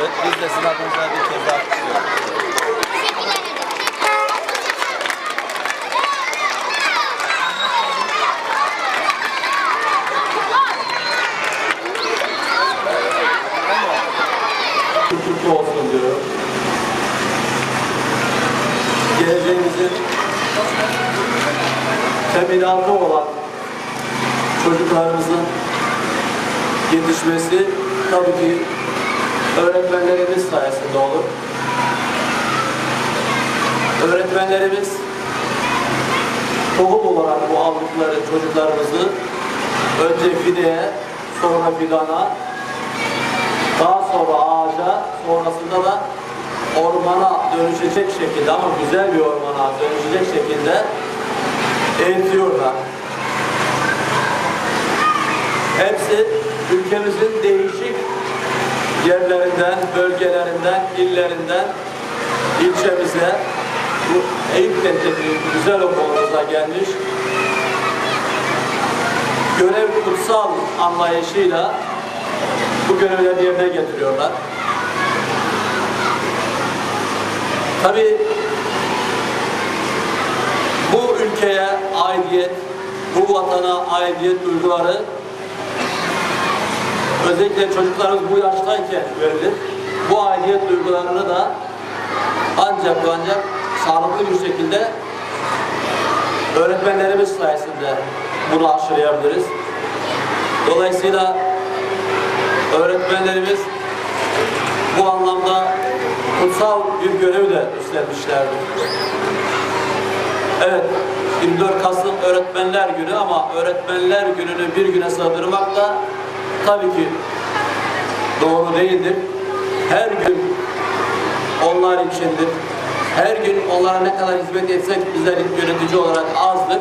yaptık. Biz de sizin adınıza bir kez daha kutluyoruz. Kutlu olsun diyorum. Geleceğimizin teminatı olan çocuklarımızın yetişmesi tabii ki öğretmenlerimiz sayesinde olur. Öğretmenlerimiz tohum olarak bu aldıkları çocuklarımızı önce fideye, sonra fidana, daha sonra ağaca, sonrasında da ormana dönüşecek şekilde ama güzel bir ormana dönüşecek şekilde eğitiyorlar. Hepsi ülkemizin değişik yerlerinden, bölgelerinden, illerinden ilçemize, bu Eyüp Kent'teki güzel okulumuza gelmiş. Görev kutsal anlayışıyla bu görevleri yerine getiriyorlar. Tabii bu ülkeye aidiyet, bu vatana aidiyet duyguları özellikle çocuklarımız bu yaştayken verilir. Bu aidiyet duygularını da ancak ancak sağlıklı bir şekilde öğretmenlerimiz sayesinde bunu aşılayabiliriz. Dolayısıyla öğretmenlerimiz bu anlamda kutsal bir görev de üstlenmişlerdir. Evet, 24 Kasım Öğretmenler Günü ama Öğretmenler Günü'nü bir güne sığdırmak da tabii ki doğru değildir. Her gün onlar içindir. Her gün onlara ne kadar hizmet etsek bizler yönetici olarak azdır.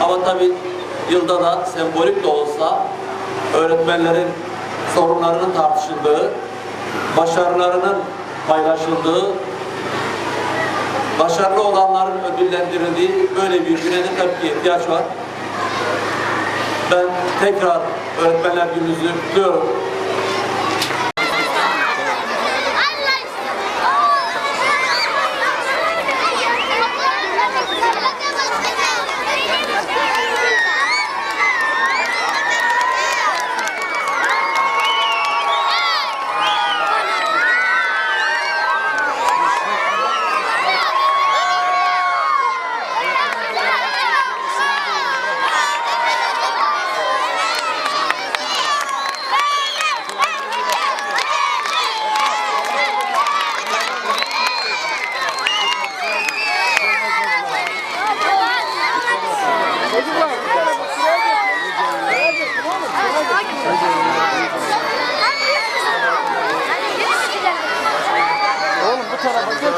Ama tabii yılda da sembolik de olsa öğretmenlerin sorunlarının tartışıldığı, başarılarının paylaşıldığı, başarılı olanların ödüllendirildiği böyle bir güne de tabii ki ihtiyaç var. Ben tekrar öğretmenler gününüzü kutluyorum. Oğlum bu tarafa geç.